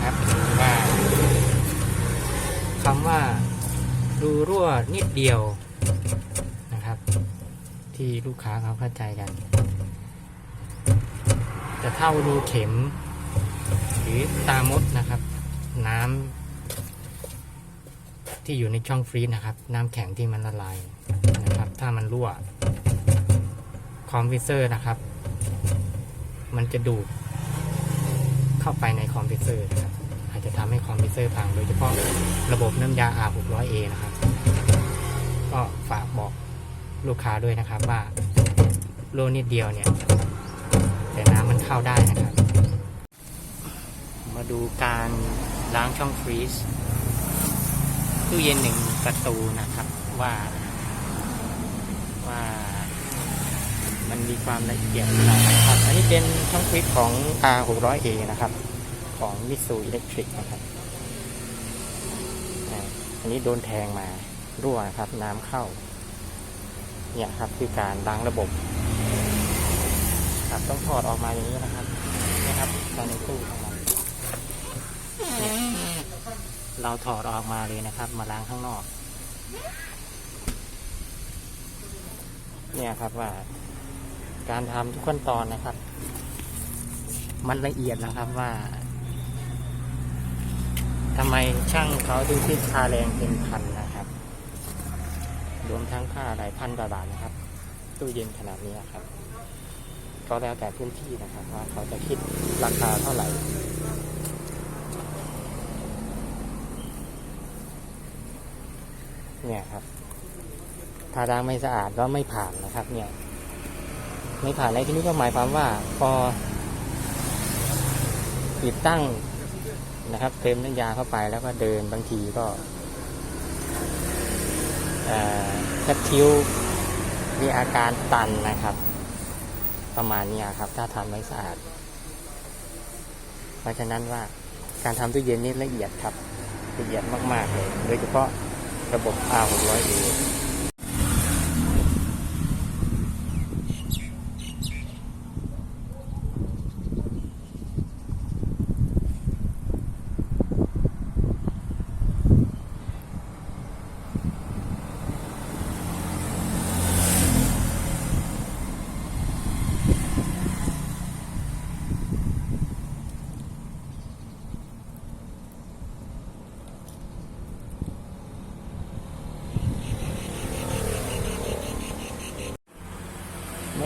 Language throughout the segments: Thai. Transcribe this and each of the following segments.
นะครับว่าคำว่ารูรั่วนิดเดียวนะครับ ที่ลูกค้าเขาเข้าใจกัน จะเท่ารูเข็ม หรือตามดนะครับ น้ำที่อยู่ในช่องฟรีซนะครับ น้ำแข็งที่มันละลายนะครับ ถ้ามันรั่วคอมพิวเซอร์นะครับ มันจะดูด เข้าไปในคอมพิวเซอร์นะครับอาจจะทำให้คอมพิวเซอร์พังโดยเฉพาะระบบน้ำยา R600A นะครับ ก็ฝากบอกลูกค้าด้วยนะครับว่าโลนิดเดียวเนี่ย แต่น้ำมันเข้าได้นะครับ มาดูการล้างช่องฟรีซตู้เย็นหนึ่งประตูนะครับว่าว่า มันมีความละเอียดขนาดไหนครับ อันนี้เป็นช่องฟรีซของ R600A นะครับ ของ Mitsu Electric นะครับอันนี้โดนแทงมารั่วนะครับ น้ำเข้า เนี่ยครับคือการล้างระบบ ครับต้องถอดออกมาอย่างนี้นะครับนะครับตอนในตู้ของมันเนี่ยเราถอดออกมาเลยนะครับ มาล้างข้างนอก เนี่ยครับว่า การทำทุกขั้นตอนนะครับ มันละเอียดนะครับว่าทำไมช่างเขาถึงคิดค่าแรงเป็นพันนะครับ รวมทั้งค่าหลายพันกว่าบาทนะครับ ตู้เย็นขนาดนี้นะครับ ก็แล้วแต่พื้นที่นะครับ ว่าเขาจะคิดราคาเท่าไหร่เนี่ยครับ ถ้าล้างไม่สะอาดก็ไม่ผ่านนะครับ เนี่ย ไม่ผ่านในที่นี้ก็หมายความว่าพอติดตั้งนะครับเติมน้ำยาเข้าไปแล้วก็เดินบางทีก็แคปคิวมีอาการตันนะครับ ประมาณนี้ครับ ถ้าทำไม่สะอาด เพราะฉะนั้นว่าการทำตู้เย็นนี่ละเอียดครับละเอียดมาก ๆ เลย โดยเฉพาะระบบ R600A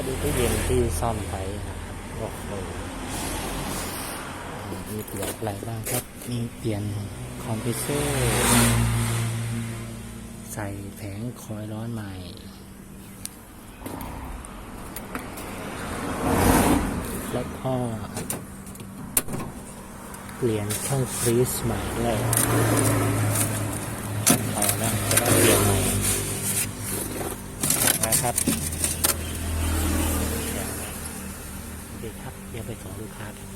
ดูตู้เย็นที่ซ่อมไปนะครับโอ้โหมีเปลี่ยนอะไรบ้างครับ มีเปลี่ยนคอมพิวเซอร์ใส่แผงคอยล์ร้อนใหม่แล้วก็เปลี่ยนช่องฟรีซใหม่ด้วยเอาละจะได้เปลี่ยนใหม่นะครับ ยังไปสอนลูกค้ากับ